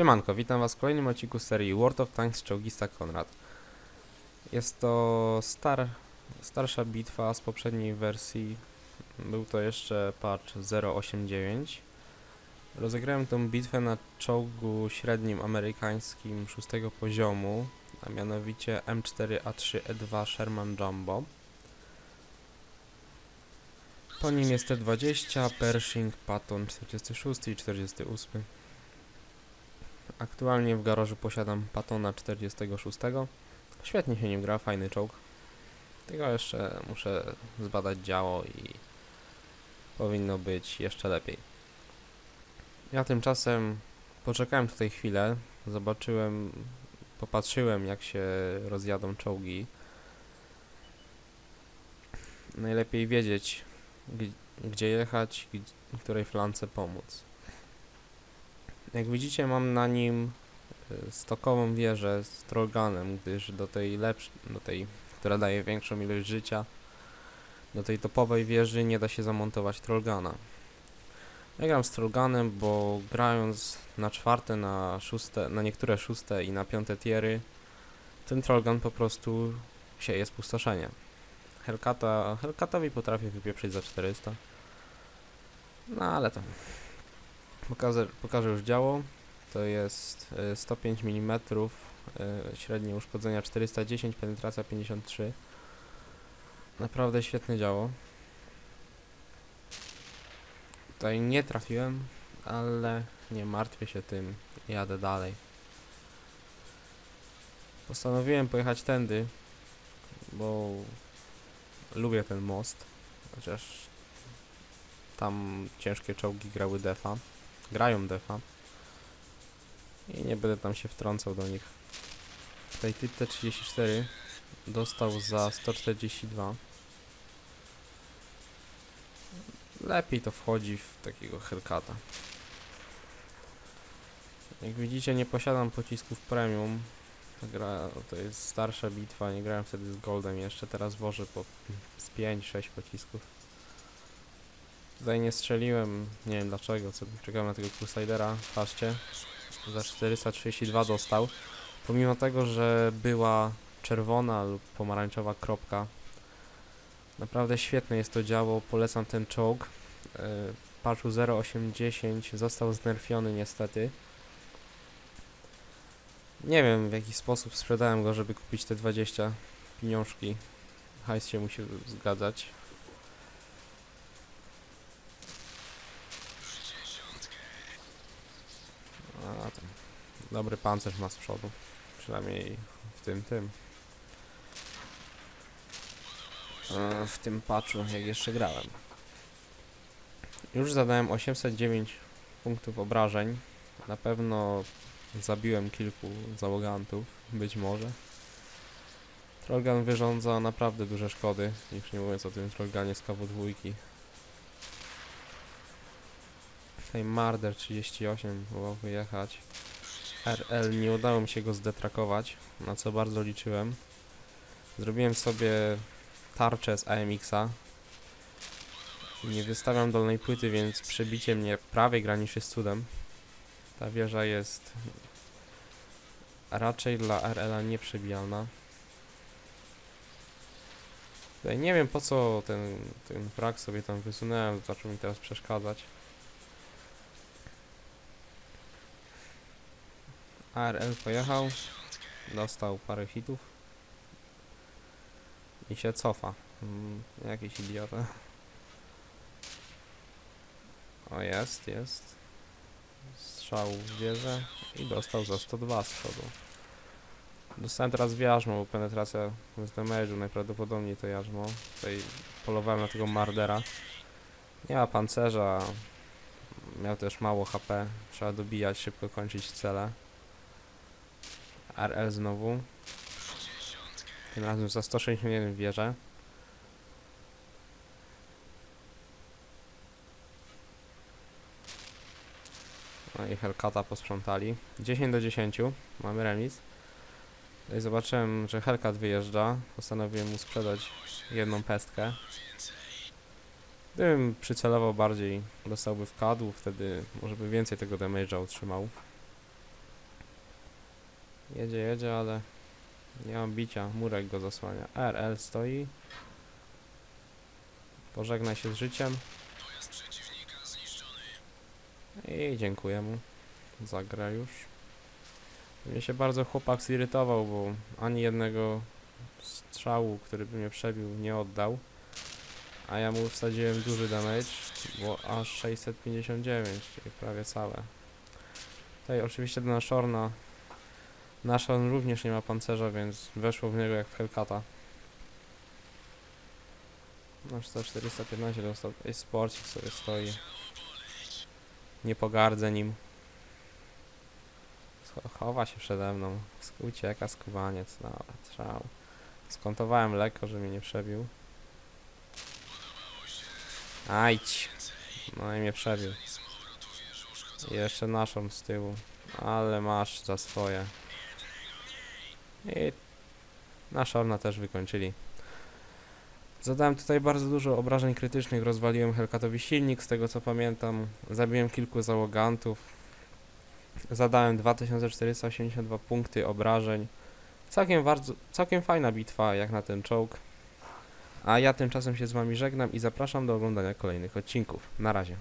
Siemanko, witam was w kolejnym odcinku serii World of Tanks Czołgista Konrad. Jest to star, starsza bitwa z poprzedniej wersji. Był to jeszcze patch 0.8.9. Rozegrałem tą bitwę na czołgu średnim amerykańskim szóstego poziomu, a mianowicie M4A3E2 Sherman Jumbo. Po nim jest T20, Pershing, Patton 46 i 48. Aktualnie w garażu posiadam Patona 46. Świetnie się nim gra, fajny czołg. Tylko jeszcze muszę zbadać działo i powinno być jeszcze lepiej. Ja tymczasem poczekałem tutaj chwilę, zobaczyłem, popatrzyłem jak się rozjadą czołgi. Najlepiej wiedzieć, gdzie jechać, której flance pomóc. Jak widzicie mam na nim y, stokową wieżę z trollgunem, gdyż do tej lepszej, do tej, która daje większą ilość życia, do tej topowej wieży nie da się zamontować trollguna. Ja gram z trollgunem, bo grając na czwarte, na szóste, na niektóre szóste i na piąte tiery, ten trollgun po prostu sieje spustoszenie. Hellcata, Hellcatowi potrafię wypieprzyć za 400. No ale to Pokażę, pokażę już działo. To jest y, 105 mm, y, średnie uszkodzenia 410, penetracja 53. Naprawdę świetne działo. Tutaj nie trafiłem, ale nie martwię się tym. Jadę dalej. Postanowiłem pojechać tędy, bo lubię ten most. Chociaż tam ciężkie czołgi grały defa grają defa i nie będę tam się wtrącał do nich. Tutaj typ T34 dostał za 142. Lepiej to wchodzi w takiego Hellcata. Jak widzicie nie posiadam pocisków premium. Ta gra to jest starsza bitwa, nie grałem wtedy z Goldem jeszcze, teraz wożę po z 5-6 pocisków. Tutaj nie strzeliłem, nie wiem dlaczego, co czekałem na tego Crusadera, patrzcie, za 432 dostał. Pomimo tego, że była czerwona lub pomarańczowa kropka, naprawdę świetne jest to działo, polecam ten czołg. Yy, W patchu 0810 został znerfiony niestety. Nie wiem w jaki sposób sprzedałem go, żeby kupić te 20 pieniążki. Hajs się musi zgadzać. A, tam. Dobry pancerz ma z przodu. Przynajmniej w tym, tym. W tym patchu, jak jeszcze grałem. Już zadałem 809 punktów obrażeń. Na pewno zabiłem kilku załogantów, być może. Trollgun wyrządza naprawdę duże szkody, już nie mówiąc o tym Trollgunie z KW2. Tutaj Marder 38 próbował wyjechać. RL nie udało mi się go zdetrakować, na co bardzo liczyłem. Zrobiłem sobie tarczę z AMX-a. Nie wystawiam dolnej płyty, więc przebicie mnie prawie graniczy z cudem. Ta wieża jest raczej dla RL-a nieprzebijalna. Tutaj nie wiem po co ten, ten wrak sobie tam wysunąłem, zaczął mi teraz przeszkadzać. ARL pojechał, dostał parę hitów i się cofa. Mm, jakiś idiota. O, jest, jest. Strzał w wieżę i dostał za 102 z przodu. Dostałem teraz w jarzmo, bo penetracja z damage'u najprawdopodobniej to jarzmo. Tutaj polowałem na tego Mardera. Nie ma pancerza, miał też mało HP, trzeba dobijać, szybko kończyć cele. RL znowu. Tym razem za 161 wieżę. No i Hellcata posprzątali. 10 do 10. Mamy remis. Tutaj zobaczyłem, że Hellcat wyjeżdża. Postanowiłem mu sprzedać jedną pestkę. Gdybym przycelował bardziej, dostałby wkładu, wtedy może by więcej tego damage'a utrzymał. Jedzie, jedzie, ale nie mam bicia. Murek go zasłania. RL stoi. Pożegnaj się z życiem. I dziękuję mu za grę już. Mnie się bardzo chłopak zirytował, bo ani jednego strzału, który by mnie przebił, nie oddał. A ja mu wsadziłem duży damage, bo aż 659, czyli prawie całe. Tutaj oczywiście do Nashorna. Nashorn również nie ma pancerza, więc weszło w niego jak w Hellcata. Za 415 dostał. Ej, sporcik sobie stoi. Nie pogardzę nim. Chowa się przede mną. Ucieka skubaniec. Dobra, trzał. Skontowałem lekko, że mnie nie przebił. Ajdź. No i mnie przebił. I jeszcze naszą z tyłu. Ale masz za swoje. I naszorna też wykończyli. Zadałem tutaj bardzo dużo obrażeń krytycznych, rozwaliłem Hellcatowi silnik, z tego co pamiętam. Zabiłem kilku załogantów. Zadałem 2482 punkty obrażeń. Całkiem, bardzo, całkiem fajna bitwa jak na ten czołg. A ja tymczasem się z wami żegnam i zapraszam do oglądania kolejnych odcinków. Na razie.